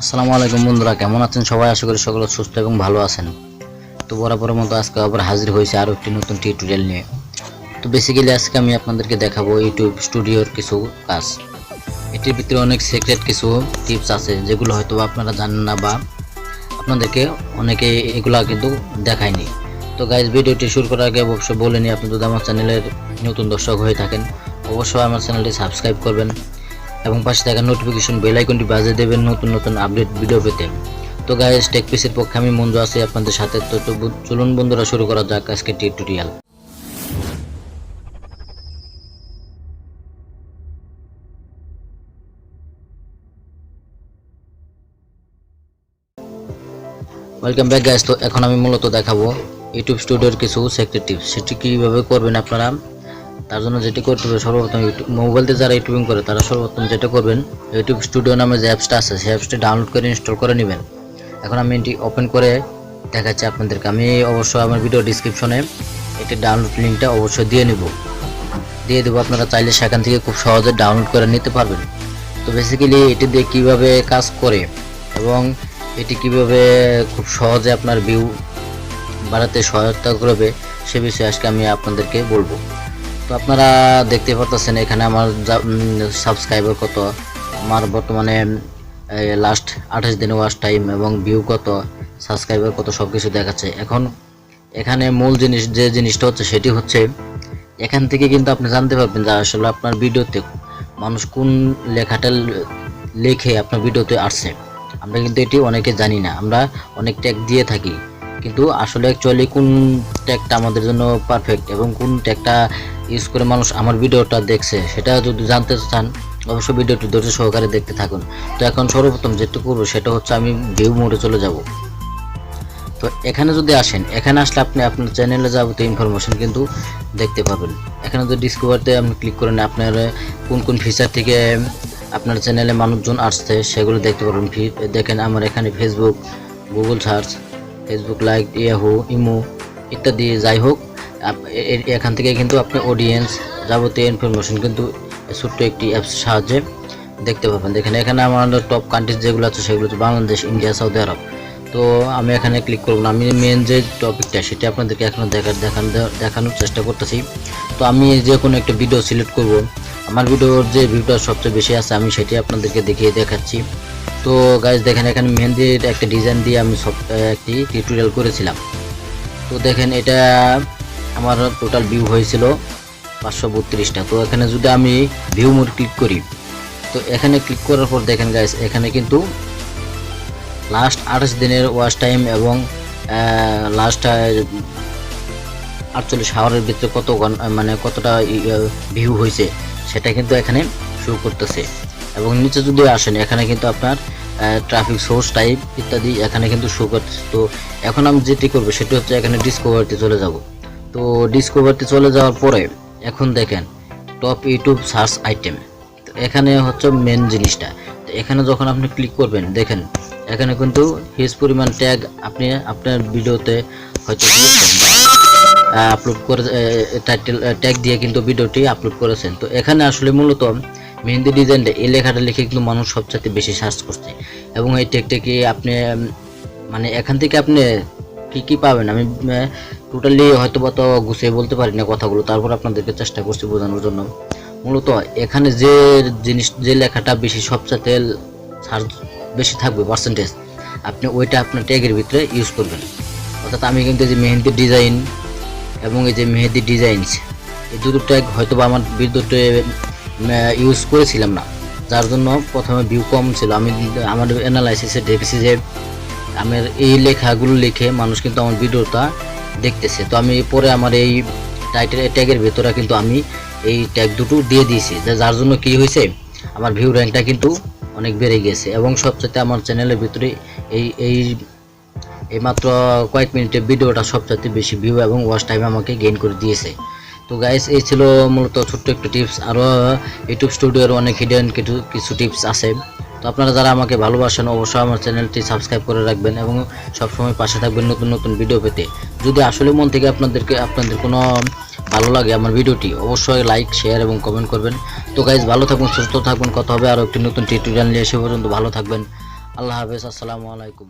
আসসালামু আলাইকুম বন্ধুরা, কেমন আছেন সবাই? আশা করি সকলে সুস্থ এবং ভালো আছেন। তো বরাবরের মতো আজকে আবার হাজির হয়েছে আরও একটি নতুন টিউটোরিয়াল নিয়ে। তো বেসিক্যালি আজকে আমি আপনাদেরকে দেখাবো ইউটিউব স্টুডিওর কিছু কাজ। এটির ভিতরে অনেক সিক্রেট কিছু টিপস আছে, যেগুলো হয়তো আপনারা জানেন না বা আপনাদেরকে অনেকে এগুলা কিন্তু দেখায়নি। তো গাইজ ভিডিওটি শুরু করার আগে অবশ্যই বলে নিই, আপনি যদি আমার চ্যানেলের নতুন দর্শক হয়ে থাকেন, অবশ্যই আমার চ্যানেলটি সাবস্ক্রাইব করবেন। এবং পাশে থাকা নোটিফিকেশন বেল আইকনটি বাজিয়ে দেবেন নতুন নতুন আপডেট ভিডিও পেতে। তো গাইজ টেক পিসের পক্ষে আমি মঞ্জু আছি আপনাদের সাথে। তো চলুন বন্ধুরা, শুরু করা যাক আজকে টিউটোরিয়াল ওয়েলকাম ব্যাক গাইজ তো এখন আমি মূলত দেখাবো ইউটিউব স্টুডিওর কিছু সেক্রেট টিপস সেটি কীভাবে করবেন আপনারা? তার জন্য যেটি করতে হবে, সর্বপ্রথম ইউটিউব মোবাইলতে যারা ইউটিউবিং করে, তারা সর্বপ্রথম যেটা করবেন ইউটিউব স্টুডিও নামে যে অ্যাপসটা আছে, সেই অ্যাপসটি ডাউনলোড করে ইনস্টল করে নেবেন। এখন আমি এটি ওপেন করে দেখাচ্ছি আপনাদেরকে। আমি অবশ্যই আমার ভিডিও ডিসক্রিপশনে এটি ডাউনলোড লিঙ্কটা অবশ্যই দিয়ে নিব। দিয়ে দেবো, আপনারা চাইলে সেখান থেকে খুব সহজে ডাউনলোড করে নিতে পারবেন। তো বেসিক্যালি এটি দিয়ে কীভাবে কাজ করে এবং এটি কীভাবে খুব সহজে আপনার ভিউ বাড়াতে সহায়তা করবে, সে বিষয়ে আজকে আমি আপনাদেরকে বলব। তো আপনারা দেখতে পাচ্ছেন এখানে আমার সাবস্ক্রাইবার কত? আমার বর্তমানে লাস্ট আঠাশ দিনে ওয়াচ টাইম এবং ভিউ কত সাবস্ক্রাইবার কত সব কিছু দেখাচ্ছে। এখন এখানে মূল জিনিস, যে জিনিসটা হচ্ছে সেটি হচ্ছে, এখান থেকে কিন্তু আপনি জানতে পারবেন যে আসলে আপনার ভিডিওতে মানুষ কোন লেখাটা লেখে আপনার ভিডিওতে আসছে। আমরা কিন্তু এটি অনেকে জানি না, আমরা অনেক ট্যাগ দিয়ে থাকি। কিন্তু আসলে অ্যাকচুয়ালি কোন ট্যাগটা আমাদের জন্য পারফেক্ট এবং কোন ট্যাগটা ইউজ করে মানুষ আমার ভিডিওটা দেখছে, সেটা যদি জানতে চান, অবশ্যই ভিডিওটি ধৈর্য সহকারে দেখতে থাকুন। তো এখন সর্বপ্রথম যেটা করব, সেটা হচ্ছে আমি ভিউ মোডে চলে যাব। তো এখানে যদি আসেন, এখানে আসলে আপনি আপনার চ্যানেলে যাবতীয় ইনফরমেশন কিন্তু দেখতে পাবেন। এখানে যদি ডিসকভারতে আপনি ক্লিক করেন, আপনার কোন কোন ফিচার থেকে আপনার চ্যানেলে মানুষজন আসছে, সেগুলো দেখতে পারবেন। দেখেন আমার এখানে Facebook Google search Facebook like Yahoo Imo ইত্যাদি, যাই হোক। এখান থেকে কিন্তু আপনি অডিয়েন্স যাবতীয় ইনফরমেশন কিন্তু ছোট্ট একটি অ্যাপস সাহায্যে দেখতে পাবেন। দেখেন, এখানে আমাদের টপ কান্ট্রিজ যেগুলো আছে, সেগুলো হচ্ছে বাংলাদেশ, ইন্ডিয়া, সৌদি আরব। তো আমি এখানে ক্লিক করব না। আমি মেন যে টপিকটা সেটা আপনাদেরকে এখন দেখার দেখান দেখানোর চেষ্টা করতেছি। তো আমি যে কোনো একটা ভিডিও সিলেক্ট করব। আমার ভিডিওর যে ভিউটা সবচেয়ে বেশি আছে, আমি সেটি আপনাদেরকে দেখিয়ে দেখাচ্ছি। তো গাইজ দেখেন, এখানে মেহেন্দির একটা ডিজাইন দিয়ে আমি সব একটি টিউটোরিয়াল করেছিলাম। তো দেখেন, এটা আমার টোটাল ভিউ হয়েছিল পাঁচশো বত্রিশটা। তো এখানে যদি আমি ভিউ মোড ক্লিক করি, তো এখানে ক্লিক করার পর দেখেন গাইস এখানে কিন্তু লাস্ট আঠাশ দিনের ওয়াচ টাইম এবং লাস্ট আটচল্লিশ হাওয়ারের ভিতরে কত মানে কতটা ভিউ হয়েছে, সেটা কিন্তু এখানে শো করতেছে। এবং নিচে যদি আসেন, এখানে কিন্তু আপনার ট্রাফিক সোর্স টাইপ ইত্যাদি এখানে কিন্তু শো করতেছে। তো এখন আমি যেটি করব, সেটি হচ্ছে এখানে ডিসকভারিতে চলে যাব। তো ডিসকভারিতে চলে যাওয়ার পরে, এখন দেখেন টপ ইউটিউব সার্চ আইটেম তো এখানে হচ্ছে মেন জিনিসটা। তো এখানে যখন আপনি ক্লিক করবেন, দেখেন, এখানে কিন্তু হিউজ পরিমাণ ট্যাগ আপনি আপনার ভিডিওতে হয়তো দিয়েছেন আপলোড করে টাইটেল ট্যাগ দিয়ে কিন্তু ভিডিওটি আপলোড করেছেন। তো এখানে আসলে মূলত মেহেন্দি ডিজাইনটা এই লেখাটা লিখে কিন্তু মানুষ সবচেয়ে বেশি সার্চ করছে। এবং এই ট্যাগটা কি আপনি মানে এখান থেকে আপনি কি কি পাবেন? আমি টোটালি হয়তো বা তো গুছিয়ে বলতে পারি না কথাগুলো, তারপর আপনাদেরকে চেষ্টা করছি বোঝানোর জন্য। মূলত এখানে যে জিনিস, যে লেখাটা বেশি, সবচেয়ে সার্চ বেশি থাকবে পার্সেন্টেজ আপনি ওইটা আপনার ট্যাগের ভিতরে ইউজ করবেন। অর্থাৎ আমি কিন্তু যে মেহেন্দি ডিজাইন এবং এই যে মেহেদি ডিজাইনস এই দুটো ট্যাগ হয়তো বা আমার বিদ্যুতে ইউজ করেছিলাম না। যার জন্য প্রথমে ভিউ কম ছিল। আমি আমার অ্যানালাইসিসে দেখেছি যে, আমার এই লেখাগুলো লিখে মানুষ কিন্তু আমার ভিডিওটা দেখতেছে। তো আমি পরে আমার এই টাইটেল ট্যাগের ভেতরে কিন্তু আমি এই ট্যাগ দুটো দিয়ে দিয়েছি। যার জন্য কি হয়েছে, আমার ভিউ র্যাঙ্কটা কিন্তু অনেক বেড়ে গেছে। এবং সবচেয়ে আমার চ্যানেলের ভিতরে এই এই এই মাত্র কয়েক মিনিটের ভিডিওটা সবচেয়ে বেশি ভিউ এবং ওয়াচ টাইম আমাকে গেইন করে দিয়েছে। তো গাইস এই ছিল মূলত ছোট্ট একটু টিপস আরও ইউটিউব স্টুডিওর অনেক হিডেন কিছু কিছু টিপস আছে। তো আপনারা যারা আমাকে ভালোবাসেন, অবশ্যই আমার চ্যানেলটি সাবস্ক্রাইব করে রাখবেন এবং সবসময় পাশে থাকবেন নতুন নতুন ভিডিও পেতে। যদি আসলে মন থেকে আপনাদেরকে, আপনাদের কোনো ভালো লাগে আমার ভিডিওটি অবশ্যই লাইক শেয়ার এবং কমেন্ট করবেন। তো গাইজ ভালো থাকবেন সুস্থ থাকবেন কথা হবে আরও একটি নতুন টিউটোরিয়াল নিয়ে। এসে পর্যন্ত ভালো থাকবেন। আল্লাহ হাফেজ, আসসালামু আলাইকুম।